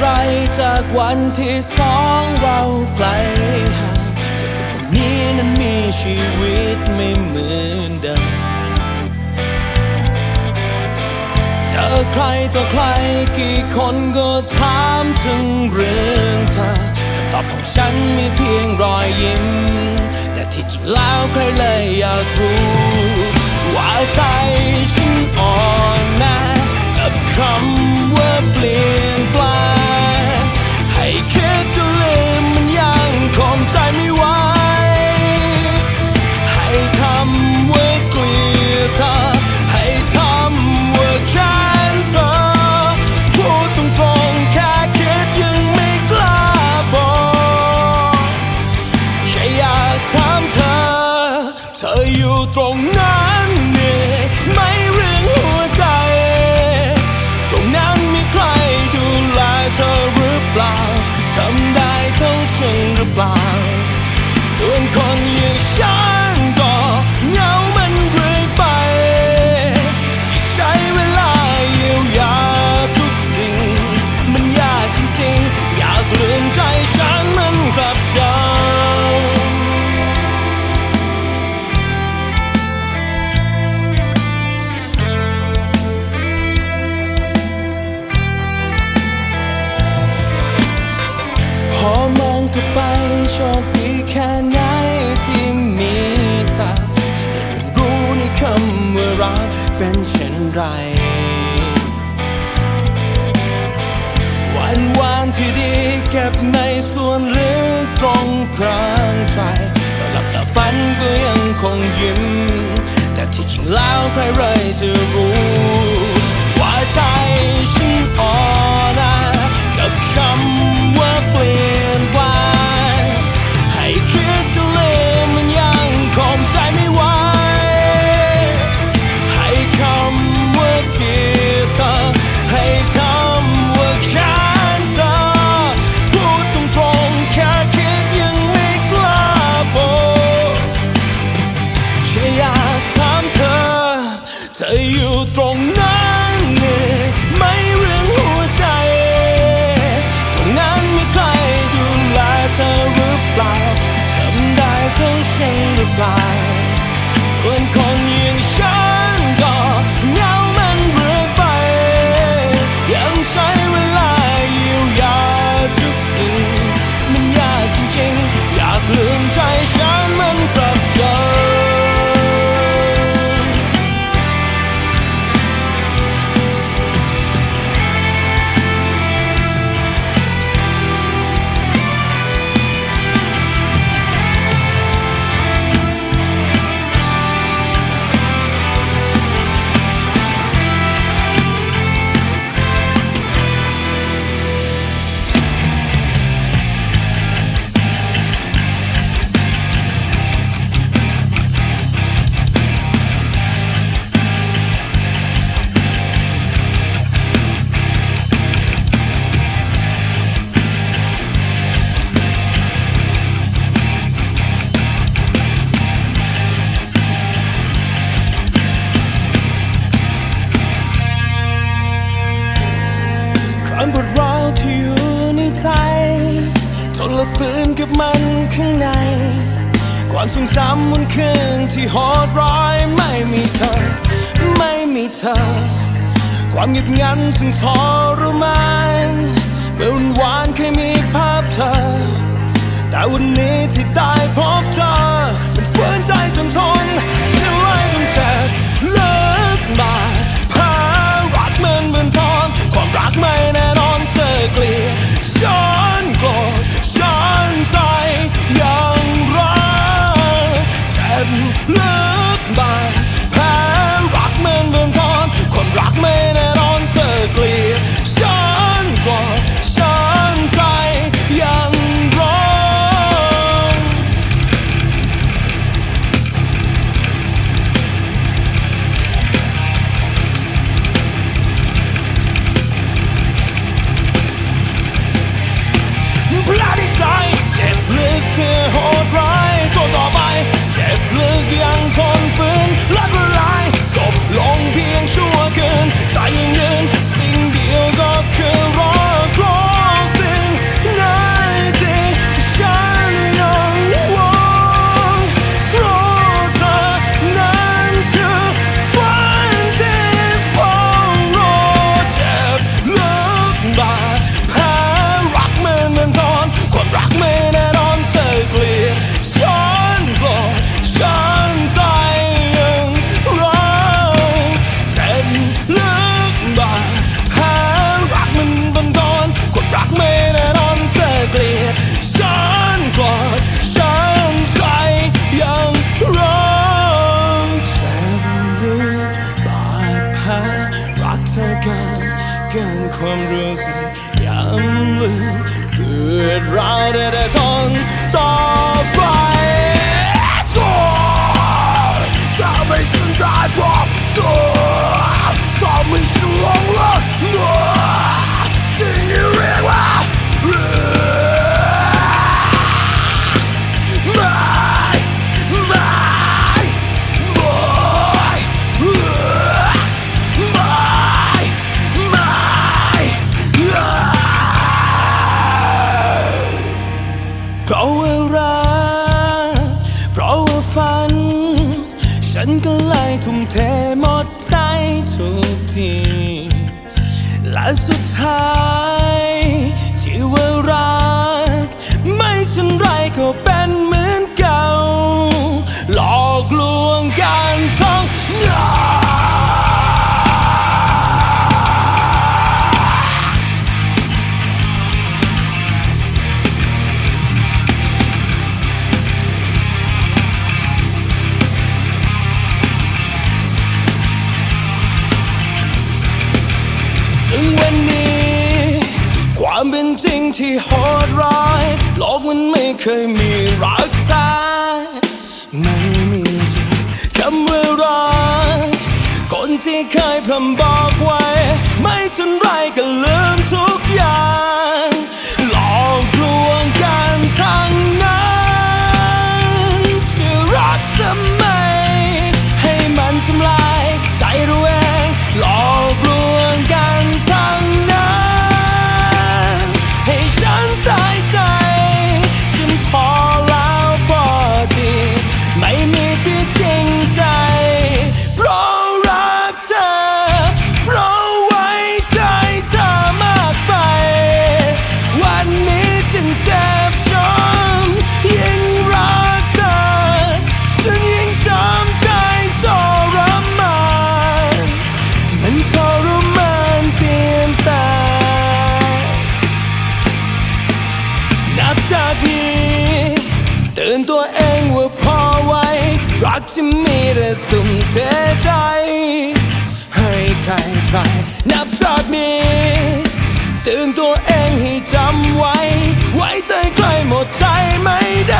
ไรจากวันที่สองเราไกลห่างสักคนนี้นั้นมีชีวิตไม่เหมือนเดิมเจอใครต่อใครกี่คนก็ถามถึงเรื่องเธอคำตอบของฉันมีเพียงรอยยิ้ม แต่ที่จริงแล้วใครเลยอยากรู้ ว่าใจฉัน ยิ้ม แต่ที่จริงแล้วใครๆจะรู้ you. มันปวดร้าวที่อยู่ในใจทนละฝืนกับมันข้างใน ความทรงจำวันคืนที่โหดร้ายไม่มีเธอ ไม่มีเธอ ความหยุดยั้นซึ่งทรมานเมื่อวันวานเคยมีภาพเธอ แต่วันนี้ที่ได้พบเธอ เลิกบายแพ้รักเมือนเดินทอนคนรักไม่น ความรู้สึกยามเมื่เกิดร้าวได้แต่ทนต่อ ฝัน ฉันก็เลยทุ่มเทหมดใจทุกทีและสุดท้ายที่ว่ารัก ไม่ทันไรก็เป็นมือ ความเป็นจริงที่โหดร้ายโลกมันไม่เคยมีรักษาไม่มีจริงคำว่ารักคนที่เคยพร่ำบอกไว้ ไม่ทันไรก็ลืมทุกอย่าง จะมีแต่ทุ่มเทใจ ให้ใครใครนับจากนี้ ตื่นตัวเองให้จำไว้ ไว้ใจใกล้หมดใจไม่ได้